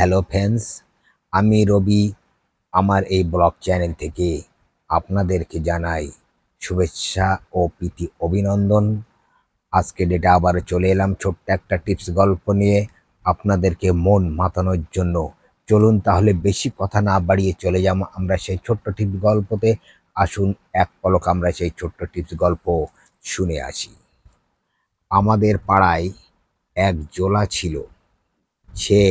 Hello friends, আমি রবি। আমার এই ব্লগ চ্যানেল থেকে আপনাদেরকে জানাই শুভেচ্ছা ও প্রীতি অভিনন্দন। আজকে ডেটে আবার চলে এলাম ছোট্ট একটা টিপস গল্প নিয়ে আপনাদেরকে মন মাতানোর জন্য। চলুন তাহলে বেশি কথা না বাড়িয়ে চলে যাব আমরা সেই ছোট্ট টিপস গল্পতে। আসুন এক পলক আমরা সেই ছোট্ট টিপস গল্প শুনে আসি। আমাদের পাড়ায় এক জোলা ছিল। সে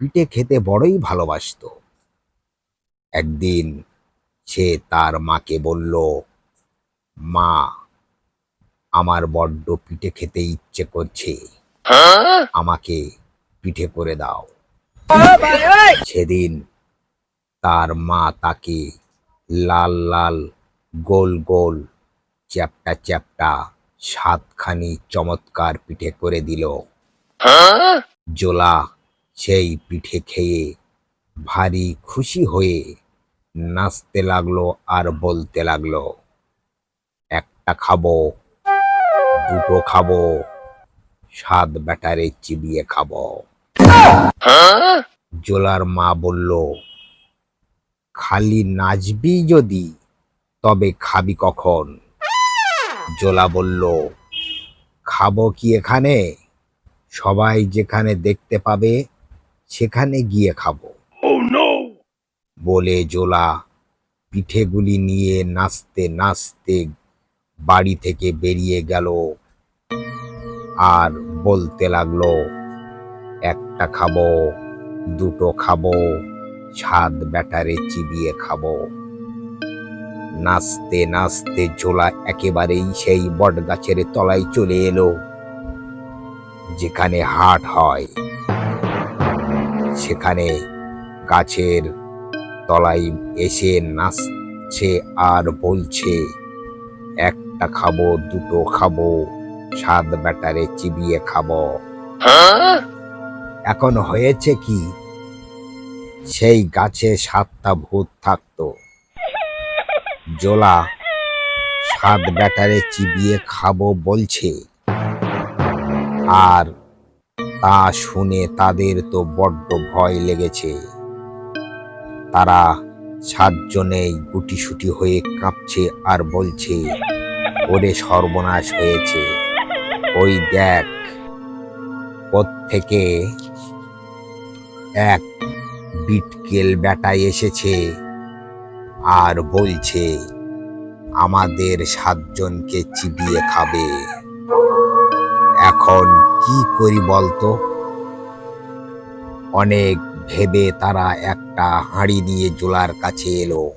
পিঠে খেতে বড়ই ভালোবাসতো। একদিন সে তার মাকে বলল, মা, আমার বড্ড পিঠে খেতে ইচ্ছে করছে। আমাকে পিঠে করে দাও। সেদিন তার মা তাকে লাল লাল, গোল গোল, চ্যাপটা চ্যাপটা, সাতখানি চমৎকার পিঠে করে দিল। জোলা সেই পিঠে খেয়ে ভারী খুশি হয়ে নাচতে লাগল আর বলতে লাগল, একটা খাব, দুটো খাব, সাত ব্যাটারে চিবিয়ে খাব। জোলার মা বলল, খালি নাচবি যদি, তবে খাবি কখন? জোলা বলল, খাব কি এখানে? সবাই যেখানে দেখতে পাবে সেখানে গিয়ে খাব। বলে জোলা পিঠেগুলি নিয়ে নাচতে নাচতে বাড়ি থেকে বেরিয়ে গেল। আর বলতে লাগল একটা খাব দুটো খাব স্বাদ ব্যাটারে চিবিয়ে খাব। নাচতে নাচতে জোলা একেবারেই সেই বট গাছের তলায় চলে এলো যেখানে হাট হয়। সেখানে গাছের তলায় এসে নাচছে আর বলছে, একটা খাব, দুটো খাব স্বাদ ব্যাটারে চিবিয়ে খাব। এখন হয়েছে কি? সেই গাছে সাতটা ভূত থাকতো। জোলা সাত ব্যাটারে চিবিয়ে খাব বলছে, আর তা শুনে তাদের তো বড্ড ভয় লেগেছে। তারা সাতজনেই গুটিসুটি হয়ে কাঁপছে আর বলছে, ওরে সর্বনাশ হয়েছে। ওই দেখ থেকে এক বিটকেল বেটায় এসেছে আর বলছে, আমাদের সাতজনকে চিবিয়ে খাবে। এখন কি করি বলতো? অনেক ভেবে তারা একটা হাঁড়ি নিয়ে জোলার কাছে এলো।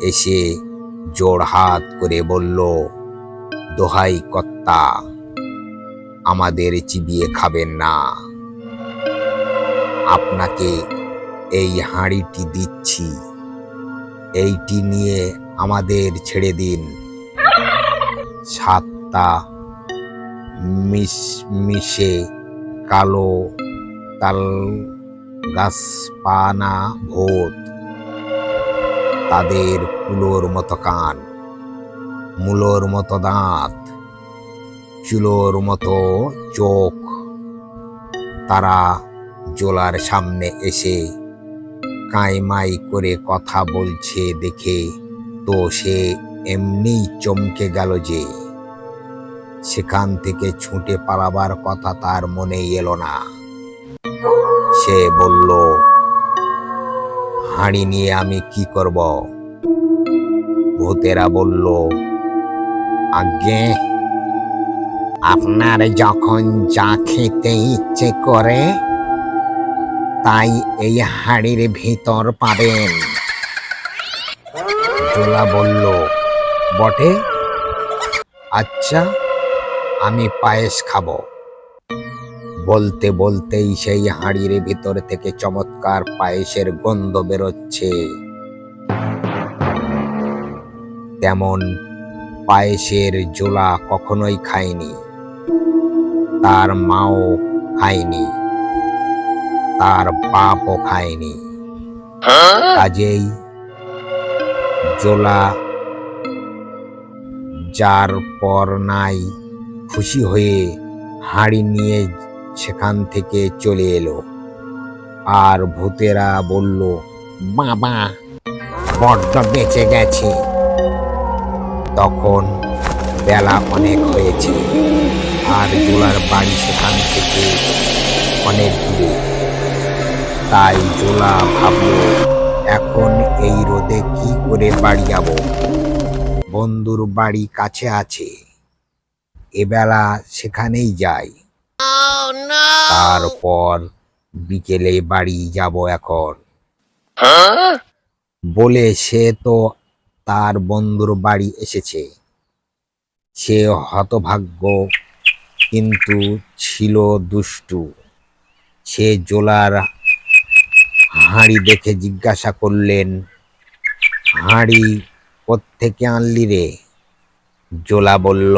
এসে জোড় হাত করে বলল, দোহাই কর্তা আমাদের চিবিয়ে খাবেন না। আপনাকে এই হাঁড়িটি দিচ্ছি। এইটি নিয়ে আমাদের ছেড়ে দিন। সাতটা মিশ, মিশে কালো তাল গাছপানা ভূত তাদের কুলোর মতো কান, মূলোর মতো দাঁত, চুলোর মতো চোখ। তারা জোলার সামনে এসে কাইমাই করে কথা বলছে দেখে, তো সে এমনি চমকে গেল যে সেখান থেকে ছুটে পালাবার কথা তার মনে এলো না। সে বলল, হাঁড়ি নিয়ে আমি কি করব? ভূতেরা বলল, আজ্ঞে, আপনার যখন যা খেতে ইচ্ছে করে, তাই এই হাড়ির ভিতর পাবেন। জোলা বলল, বটে? আচ্ছা আমি পায়েস খাব। বলতে বলতেই সেই হাঁড়ির ভিতর থেকে চমৎকার পায়েসের গন্ধ বেরোচ্ছে। তেমন পায়েসের জোলা কখনোই খায়নি তার মাও খায়নি তার বাপও খায়নি কাজেই জোলা যার পর নাই খুশি হয়ে হাঁড়ি নিয়ে সেখান থেকে চলে এলো। আর ভূতেরা বলল, বাবা, বড্ড বেঁচে গেছে। তখন বেলা অনেক হয়েছে, আর জোলার বাড়ি সেখান থেকে অনেক দূরে। তাই জোলা ভাবল, এখন এই রোদে কি করে বাড়ি যাব? বন্ধুর বাড়ি কাছে আছে। এবেলা সেখানেই যাই। তারপর বিকেলে বাড়ি যাব এখন। বলে সে তো তার বন্ধুর বাড়ি এসেছে। সে হতভাগ্য কিন্তু ছিল দুষ্টু। সে জোলার হাঁড়ি দেখে জিজ্ঞাসা করলেন, হাঁড়ি কোত্থেকে আনলি রে? জোলা বলল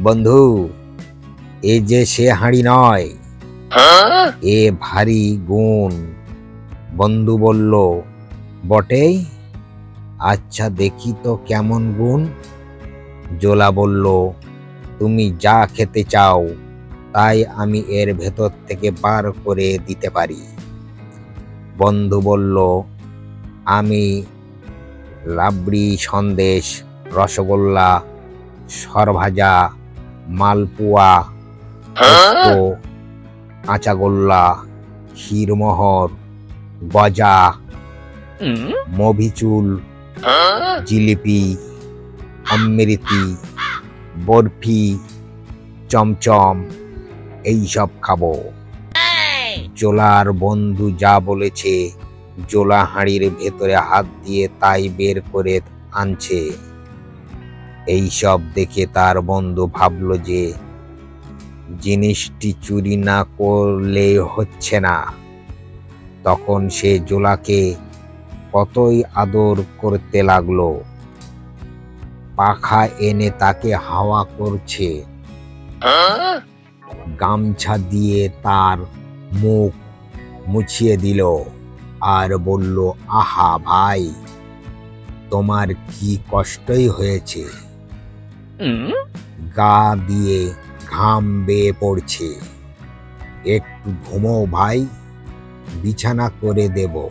বন্ধু এ যে সে হাঁড়ি নয় এ ভারী গুণ। বন্ধু বলল বটে আচ্ছা দেখি তো কেমন গুণ। জোলা বলল তুমি যা খেতে চাও তাই আমি এর ভেতর থেকে বার করে দিতে পারি। বন্ধু বলল আমি লাবড়ি সন্দেশ রসগোল্লা সরভাজা মালপোয়া পোস্ত কাঁচাগোল্লা ক্ষীরমোহর গজা মভিচুল জিলিপি অমৃতি বরফি চমচম এইসব খাব। জোলার বন্ধু যা বলেছে জোলা হাঁড়ির ভেতরে হাত দিয়ে তাই বের করে আনছে। এইসব দেখে তার বন্ধু ভাবলো যে জিনিসটি চুরি না করলে হচ্ছে না। তখন সে জোলাকে কতই আদর করতে লাগল। পাখা এনে তাকে হাওয়া করছে। গামছা দিয়ে তার মুখ মুছিয়ে দিল আর বলল, আহা ভাই, তোমার কি কষ্টই হয়েছে? গা দিয়ে ঘাম বেয়ে পড়ছে। একটু ঘুমো ভাই বিছানা করে দেব।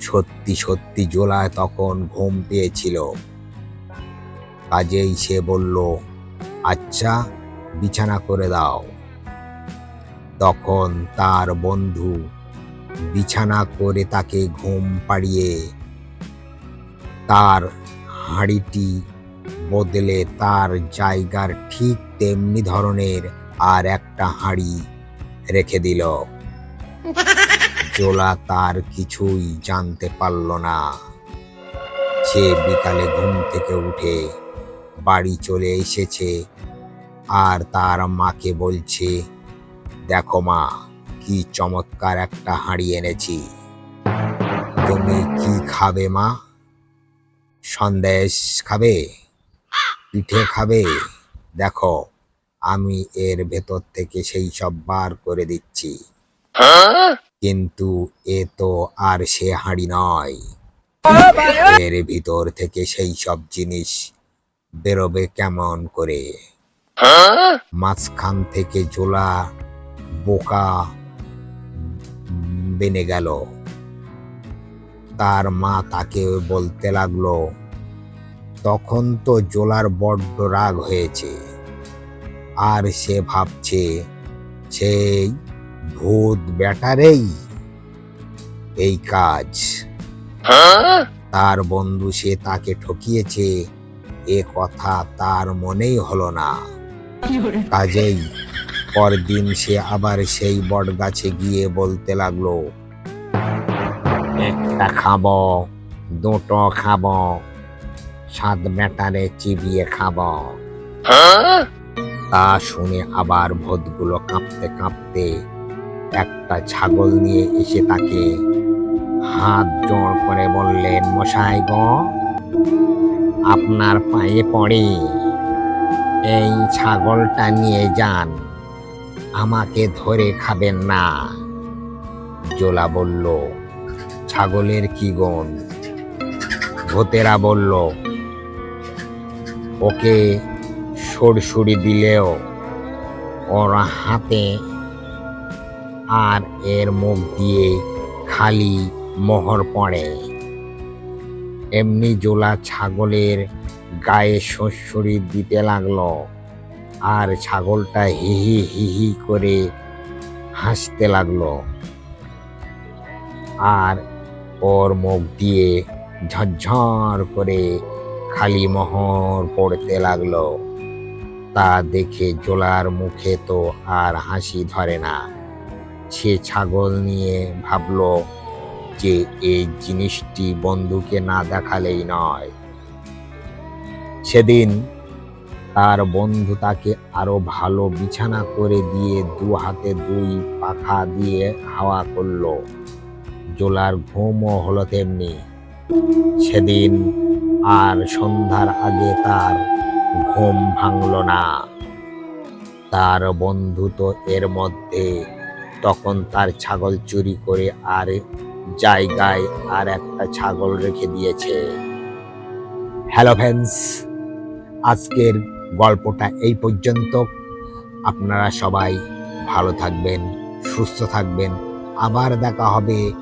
সত্যি সত্যি জোলায় তখন ঘুম পেয়েছিল। কাজেই সে বলল আচ্ছা বিছানা করে দাও। তখন তার বন্ধু বিছানা করে তাকে ঘুম পাড়িয়ে তার হাঁড়িটি বদলে তার জায়গার ঠিক তেমনি ধরনের আর একটা হাঁড়ি রেখে দিল। জোলা তার কিছুই জানতে পারল না। সে বিকালে ঘুম থেকে উঠে বাড়ি চলে এসেছে আর তার মাকে বলছে, দেখো মা, কি চমৎকার একটা হাঁড়ি এনেছি। তুমি কি খাবে মা? সন্দেশ খাবে? পিঠে খাবে। দেখো, আমি এর ভেতর থেকে সেই সব বার করে দিচ্ছি। কিন্তু এ তো আর সে হাঁড়ি নয়। এর ভিতর থেকে সেই সব জিনিস বেরোবে কেমন করে? মাঝখান থেকে জোলা বোকা বেনে গেল। তার মা তাকে বলতে লাগল তখন তো জোলার বড্ড রাগ হয়েছে। আর সে ভাবছে সেই ভূত ব্যাটারেই এই কাজ। তার বন্ধু সে তাকে ঠকিয়েছে এ কথা তার মনেই হলো না। কাজেই পরদিন সে আবার সেই বট গাছে গিয়ে বলতে লাগল একটা খাব দুটো খাব সাত ব্যাটারে চিবিয়ে খাব। তা শুনে আবার ভূতগুলো কাঁপতে কাঁপতে একটা ছাগল নিয়ে এসে তাকে হাত জোড় করে বললেন মশাই গ আপনার পায়ে পড়ে। এই ছাগলটা নিয়ে যান। আমাকে ধরে খাবেন না। জোলা বলল ছাগলের কি গুণ? ভূতেরা বলল ওকে সরসরি দিলেও ওর হাতে আর এর মুখ দিয়ে খালি মোহর পড়ে। এমনি জোলা ছাগলের গায়ে শস্যরি দিতে লাগল আর ছাগলটা হিহি হিহি করে হাসতে লাগল। আর ওর মুখ দিয়ে ঝরঝর করে খালি মোহর পড়তে লাগল। তা দেখে জোলার মুখে তো আর হাসি ধরে না। সে ছাগল নিয়ে ভাবল যে এই জিনিসটি বন্ধুকে না দেখালেই নয়। সেদিন তার বন্ধু তাকে আরও ভালো বিছানা করে দিয়ে দু হাতে দুই পাখা দিয়ে হাওয়া করল। জোলার ঘুমও হলো তেমনি। সেদিন আর সন্ধ্যার আগে তার ঘুম ভাঙল না। তার বন্ধু তো এর মধ্যে। তখন তার ছাগল চুরি করে আর জায়গায় আর একটা ছাগল রেখে দিয়েছে। হ্যালো ফ্রেন্ডস, আজকের গল্পটা এই পর্যন্ত। আপনারা সবাই ভালো থাকবেন, সুস্থ থাকবেন। আবার দেখা হবে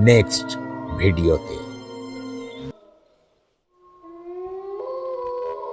নেক্সট ভিডিওতে।